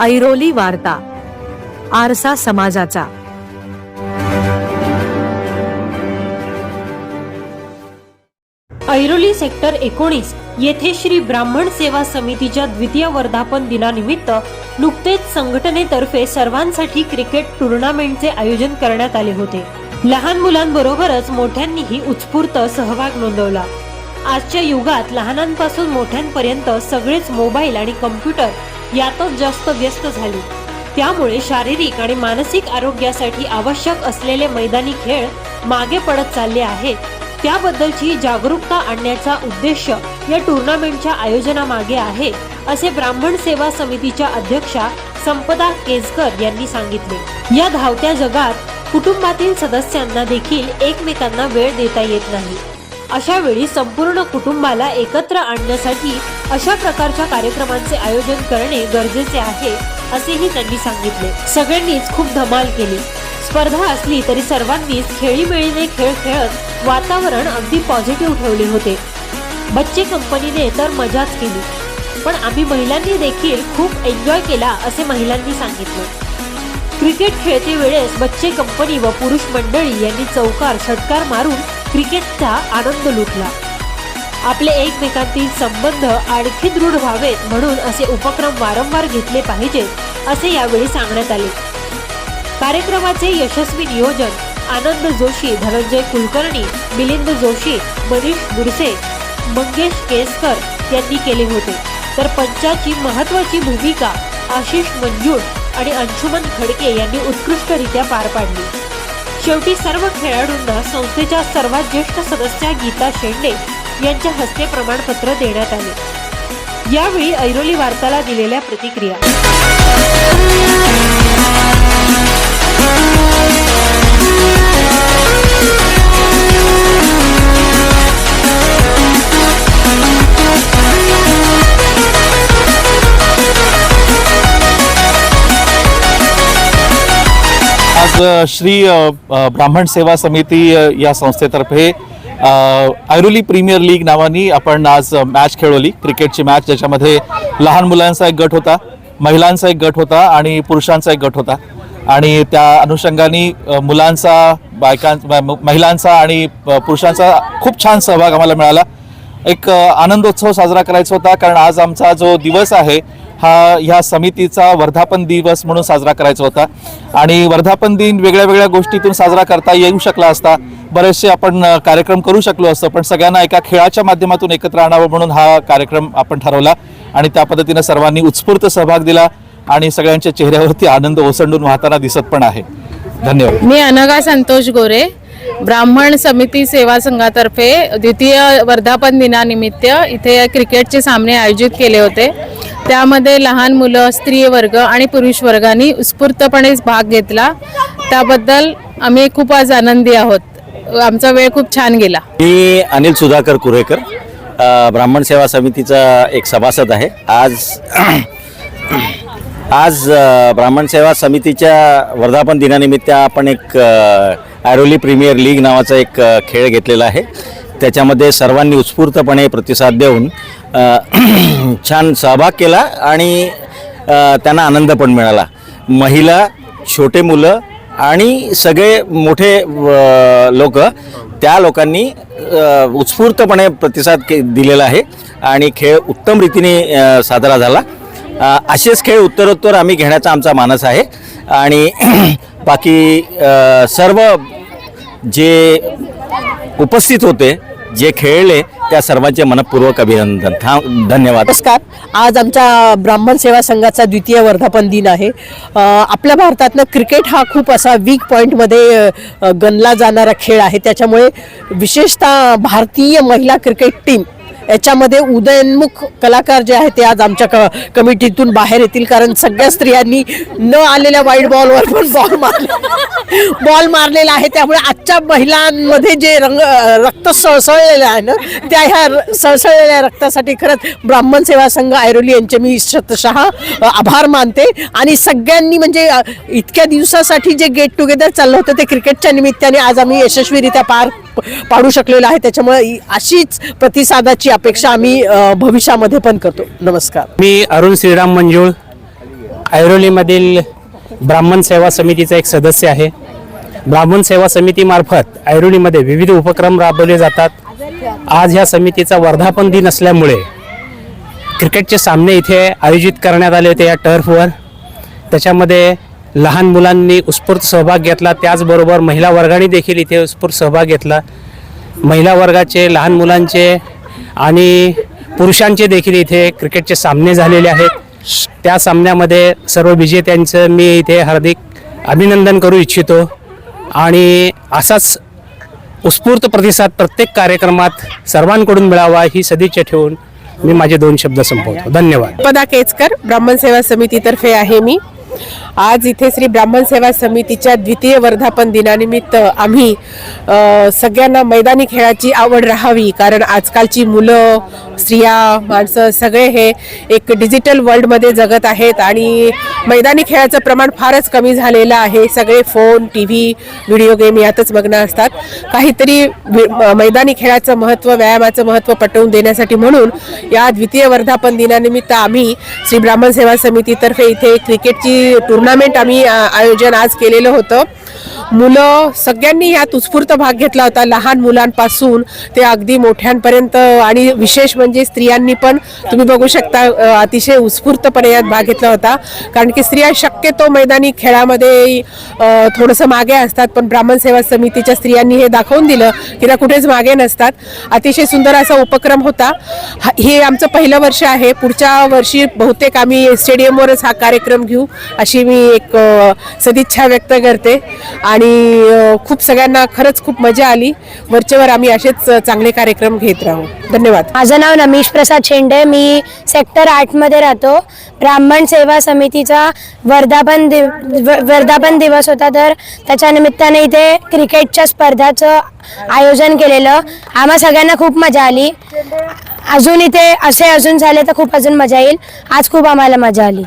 ऐरोली वार्ता आरसा समाजाचा. ऐरोली सेक्टर एकोणीस येथे श्री ब्राह्मण सेवा समितीच्या द्वितीय वर्धापन दिनानिमित्त नुकतेच संघटनेतर्फे सर्वांसाठी क्रिकेट टुर्नामेंटचे आयोजन करण्यात आले होते. लहान मुलांबरोबरच मोठ्यांनीही उत्स्फूर्त सहभाग नोंदवला. आजच्या युगात लहानांपासून मोठ्यांपर्यंत सगळेच मोबाईल आणि कम्प्युटर यातच जास्त व्यस्त झाली. त्यामुळे शारीरिक आणि मानसिक आरोग्यासाठी आवश्यक असलेले मैदानी खेळ मागे पडत चालले आहेत. त्याबद्दलची जागरूकता आणण्याचा उद्देश या टुर्नामेंटच्या आयोजनामागे आहे असे ब्राह्मण सेवा समितीच्या अध्यक्षा संपदा केसकर यांनी सांगितले. या धावत्या जगात कुटुंबातील सदस्यांना देखील एकमेकांना वेळ देता येत नाही. अशा वेळी संपूर्ण कुटुंबाला एकत्र आणण्यासाठी अशा प्रकारच्या कार्यक्रमांचे आयोजन करणे गरजेचे आहे असेही त्यांनी सांगितले. सगळ्यांनीच खूप धमाल केली. स्पर्धा असली तरी सर्वांनीच खेळीमेळीने खेळ खेळत वातावरण अगदी पॉझिटिव्ह ठेवले होते. बच्चे कंपनीने तर मजाच केली. पण आम्ही महिलांनी देखील खूप एन्जॉय केला असे महिलांनी सांगितले. क्रिकेट खेळते वेळेस बच्चे कंपनी व पुरुष मंडळी यांनी चौकार षटकार मारून क्रिकेटचा आनंद लुटला. आपले एकमेकांतील संबंध आणखी दृढ व्हावेत म्हणून असे उपक्रम वारंवार घेतले पाहिजेत असे यावेळी सांगण्यात आले. कार्यक्रमाचे यशस्वी नियोजन आनंद जोशी धनंजय कुलकर्णी मिलिंद जोशी मनीष बुरसे मंगेश केसकर यांनी केले होते. तर पंचाची महत्वाची भूमिका आशिष मंजूळ आणि अंशुमन खडके यांनी उत्कृष्टरित्या पार पाडली. शेवटी सर्व खेळाडूंना संस्थेच्या सर्वात ज्येष्ठ सदस्या गीता शेंडे यांच्या हस्ते प्रमाणपत्र देण्यात आले. यावेळी ऐरोली वार्ताला दिलेल्या प्रतिक्रिया. आज श्री ब्राह्मण सेवा समिती या संस्थेतर्फे ऐरोली प्रीमियर लीग नावानी आपण आज मॅच खेळवली. क्रिकेटची मॅच ज्याच्यामध्ये लहान मुलांचा एक गट होता महिलांचा एक गट होता आणि पुरुषांचा एक गट होता. आणि त्या अनुषंगाने मुलांचा बायकां महिलांचा आणि पुरुषांचा खूप छान सहभाग आम्हाला मिळाला. एक आनंदोत्सव साजरा करायचा होता कारण आज आमचा जो दिवस आहे हा ह्या समितीचा वर्धापन दिवस म्हणून साजरा करायचा होता. आणि वर्धापन दिन वेगळ्या वेगळ्या गोष्टीतून साजरा करता येऊ शकला असता. बरेचसे आपण कार्यक्रम करू शकलो असतो पण सगळ्यांना एका खेळाच्या माध्यमातून एकत्र आणावं म्हणून हा कार्यक्रम आपण ठरवला आणि त्या पद्धतीनं सर्वांनी उत्स्फूर्त सहभाग दिला आणि सगळ्यांच्या चेहऱ्यावरती आनंद ओसंडून वाहताना दिसत पण आहे. धन्यवाद. मी अनघा संतोष गोरे ब्राह्मण समिती सेवा संघातर्फे द्वितीय वर्धापन दिनानिमित्त इथे क्रिकेटचे सामने आयोजित केले होते. त्यामध्ये लहान मुलं स्त्री वर्ग आणि पुरुष वर्गाने उत्स्फूर्तपणे भाग घेतला. त्याबद्दल आम्ही खूप आज आनंदी आहोत. आमचा वेळ खूप छान गेला. मी अनिल सुधाकर कुरेकर ब्राह्मण सेवा समितीचा एक सभासद आहे. आज आज ब्राह्मण सेवा समितीच्या वर्धापन दिनानिमित्त आपण एक ॲरोली प्रीमियर लीग नावाचा एक खेळ घेतलेला आहे. त्याच्यामध्ये सर्वांनी उत्स्फूर्तपणे प्रतिसाद देऊन छान सहभाग केला आणि त्यांना आनंद पण मिळाला. महिला छोटे मुलं आणि सगळे मोठे लोक त्या लोकांनी उत्स्फूर्तपणे प्रतिसाद के दिलेला आहे. आणि खेळ उत्तम रीतीने साजरा झाला. असेच खेळ उत्तरोत्तर आम्ही घेण्याचा आमचा मानस आहे. आणि बाकी सर्व जे उपस्थित होते जे खेळले त्या सर्वांचे मनपूर्वक अभिनंदन. था धन्यवाद. नमस्कार. आज आमच्या ब्राह्मण सेवा संघाचा द्वितीय वर्धापन दिन आहे. आपल्या भारतातनं क्रिकेट हा खूप असा वीक पॉईंटमध्ये गणला जाणारा खेळ आहे. त्याच्यामुळे विशेषतः भारतीय महिला क्रिकेट टीम याच्यामध्ये उदयनमुख कलाकार जे आहेत ते आज आमच्या क कमिटीतून बाहेर येतील कारण सगळ्या स्त्रियांनी न आलेल्या वाईट बॉलवर पण बॉल मारले. बॉल मारलेला आहे. त्यामुळे आजच्या महिलांमध्ये जे रंग रक्त सळसळलेलं आहे ना त्या ह्या र- सळसळलेल्या रक्तासाठी खरंच ब्राह्मण सेवा संघ ऐरोली यांचे मी शतशः आभार मानते. आणि सगळ्यांनी म्हणजे इतक्या दिवसासाठी जे गेट टुगेदर चाललं होतं ते क्रिकेटच्या निमित्ताने आज आम्ही यशस्वीरित्या पार पाडू शकलेलो आहे. त्याच्यामुळे अशीच प्रतिसादाची अपेक्षा आम्ही भविष्यामध्ये पण करतो. नमस्कार. मी अरुण श्रीराम मंजूळ ऐरोलीमधील ब्राह्मण सेवा समितीचा एक सदस्य आहे. ब्राह्मण सेवा समितीमार्फत ऐरोलीमध्ये विविध उपक्रम राबवले जातात. आज ह्या समितीचा वर्धापन दिन असल्यामुळे क्रिकेटचे सामने इथे आयोजित करण्यात आले होते या टर्फवर. त्याच्यामध्ये लहान मुलांनी उत्स्फूर्त सहभाग घेतला. त्याचबरोबर महिला वर्गाने देखील इथे उत्स्फूर्त सहभाग घेतला. महिला वर्गाचे लहान मुलांचे आणि पुरुषांचे देखील इथे क्रिकेटचे सामने झालेले आहेत. त्या सामन्यामध्ये सर्व विजेत्यांचं मी इथे हार्दिक अभिनंदन करू इच्छितो. आणि असाच उत्स्फूर्त प्रतिसाद प्रत्येक कार्यक्रमात सर्वांकडून मिळावा ही सदिच्छा ठेवून मी माझे दोन शब्द संपवतो. धन्यवाद. पदा केचकर ब्राह्मण सेवा समितीतर्फे आहे मी. आज इथे श्री ब्राह्मण सेवा समितीच्या द्वितीय वर्धापन दिनानिमित्त आम्ही सगळ्यांना मैदानी खेळाची आवड राहावी कारण आजकालची मुलं स्त्रिया माणसं सगळे हे एक डिजिटल वर्ल्डमध्ये जगत आहेत आणि मैदानी खेळाचं प्रमाण फारच कमी झालेलं आहे. सगळे phone T V video game यातच मग्न असतात. काहीतरी मैदानी खेळाचं महत्त्व व्यायामाचं महत्त्व पटवून देण्यासाठी म्हणून या द्वितीय वर्धापन दिनानिमित्त आम्ही श्री ब्राह्मण सेवा समितीतर्फे इथे क्रिकेटची टुर्नामेंट आम्ही आयोजन आज केलेलं होतं. मुलं सगळ्यांनी यात उत्स्फूर्त भाग घेतला होता लहान मुलांपासून. ते अगदी मोठ्यांपर्यंत आणि विशेष म्हणजे स्त्रियांनी पण तुम्ही बघू शकता अतिशय उत्स्फूर्तपणे यात भाग घेतला होता. कारण की स्त्रिया शक्यतो मैदानी खेळामध्ये थोडंसं मागे असतात पण ब्राह्मण सेवा समितीच्या स्त्रियांनी हे दाखवून दिलं की त्या कुठेच मागे नसतात. अतिशय सुंदर असा उपक्रम होता. हा- हे आमचं पहिलं वर्ष आहे. पुढच्या वर्षी बहुतेक आम्ही स्टेडियमवरच हा कार्यक्रम घेऊ अशी मी एक सदिच्छा व्यक्त करते. आणि आणि खूप सगळ्यांना खरंच खूप मजा आली. वरचेवर आम्ही असेच चांगले कार्यक्रम घेत राहू. धन्यवाद. माझं नाव नमीश प्रसाद शेंडे. मी सेक्टर आठमध्ये राहतो. ब्राह्मण सेवा समितीचा वर्धापन दिव व- वर्धापन दिवस होता तर त्याच्या निमित्ताने इथे क्रिकेटच्या स्पर्धाचं आयोजन केलेलं. आम्हा सगळ्यांना खूप मजा आली. अजून इथे असे अजून झाले तर खूप अजून मजा येईल. आज खूप आम्हाला मजा आली.